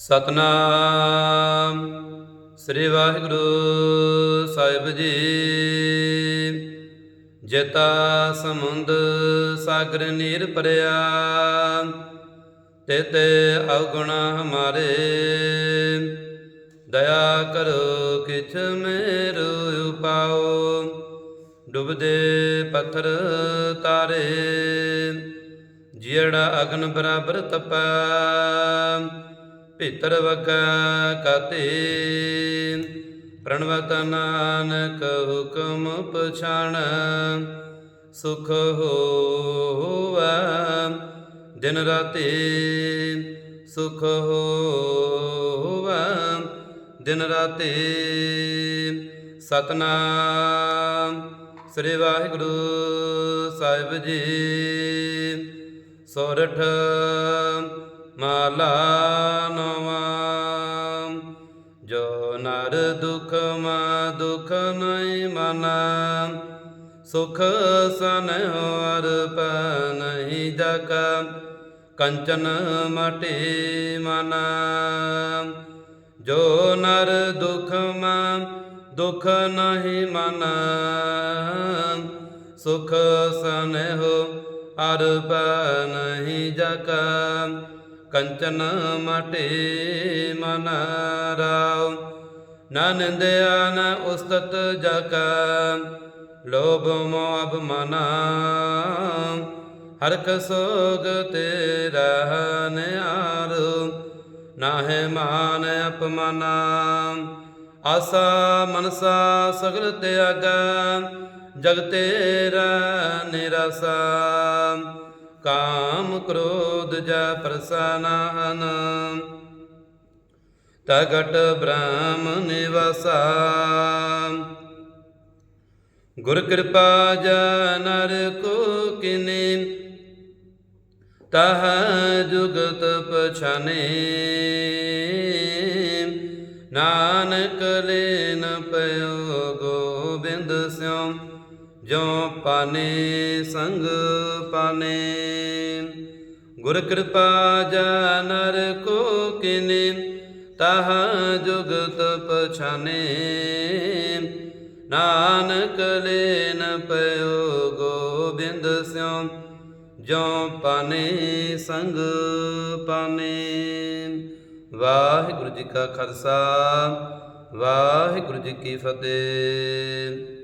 ਸਤਨਾਮ। ਸ੍ਰੀ ਵਾਹਿਗੁਰੂ ਸਾਹਿਬ ਜੀ। ਜੇਤਾ ਸਮੁੰਦ ਸਾਗਰ ਨੀਰ ਭਰਿਆ, ਤੇਤੇ ਅਵਗੁਣ ਹਮਾਰੇ। ਦਇਆ ਕਰੋ ਕਿਛ ਮੇਰੂ ਉਪਾਓ, ਡੁੱਬਦੇ ਪੱਥਰ ਤਾਰੇ। ਜਿਹੜਾ ਅਗਨ ਬਰਾਬਰ ਤਪਾ ਭੀਤਰ ਵਗੈ ਕਾਤੇ। ਪ੍ਰਣਵਤ ਨਾਨਕ ਹੁਕਮ ਪਛਾਣ, ਸੁਖ ਹੋਵੈ ਦਿਨ ਰਾਤੀ। ਸੁਖ ਹੋਵੈ ਦਿਨ ਰਾਤੀ। ਸਤਨਾਮ ਸ੍ਰੀ ਵਾਹਿਗੁਰੂ ਸਾਹਿਬ ਜੀ। ਸੋਰਠ ਮਾਲਾ ਨਵਾਂ। ਜੋ ਨਰ ਦੁਖ ਮਾ ਦੁਖ ਨਹੀਂ ਮਨਾ, ਸੁਖ ਸਨ ਹਰ ਪ ਨਹੀਂ ਜਕ ਕੰਚਨ ਮਟੇ ਮਨਾ। ਜੋ ਨਰ ਦੁਖ ਮਾ ਦੁਖ ਨਹੀਂ ਮਨਾ, ਸੁਖ ਸਨਹੁ ਅਰ ਨਹੀਂ ਜਕ ਕੰਚਨ ਮਟੇ ਮਨ ਰਾਉ। ਨਾ ਨਿੰਦਿਆ ਨ ਉਸਤਤ ਜਕ ਲੋਭ ਮੋਹ ਮਨਾ ਹਰ ਕਸੋਗ ਤੇਰਾ ਨਿਆਰ ਨਾਹਿ ਮਾਨ ਅਪਮਾਨਾ ਆਸਾ ਮਨਸਾ ਸਗਲ ਤਿਆਗਾ, ਜਗ ਤੇਰਾ ਨਿਰਾਸਾ। ਕਾਮ ਕ੍ਰੋਧ ਜਾ ਪ੍ਰਸਨਾਨ ਤਗਟ ਬ੍ਰਹਮ ਨਿਵਾਸਾ। ਗੁਰ ਕਿਰਪਾ ਜਨਰ ਕੋ ਕਿਨੇ, ਤਹ ਜੁਗਤ ਪਛਾਨੇ। ਨਾਨਕ ਲੈਨ ਪਇਓ ਗੋਬਿੰਦ ਸਿਉ ਜੋ ਪਾਨੇ, ਸੰਗ ਪਾਨੇ। ਗੁਰ ਕਿਰਪਾ ਜਨਰ ਕੋ ਕਿਨੇ, ਤਹ ਜੁਗਤ ਪਛਾਨੇ ਨਾਨਕ ਲੈਨ ਪਇਓ ਗੋਬਿੰਦ ਸਿਉ, ਜੋ ਪਾਨੇ, ਸੰਗ ਪਾਨੇ। ਵਾਹਿਗੁਰੂ ਜੀ ਕਾ ਖਾਲਸਾ, ਵਾਹਿਗੁਰੂ ਜੀ ਕੀ ਫਤਿਹ।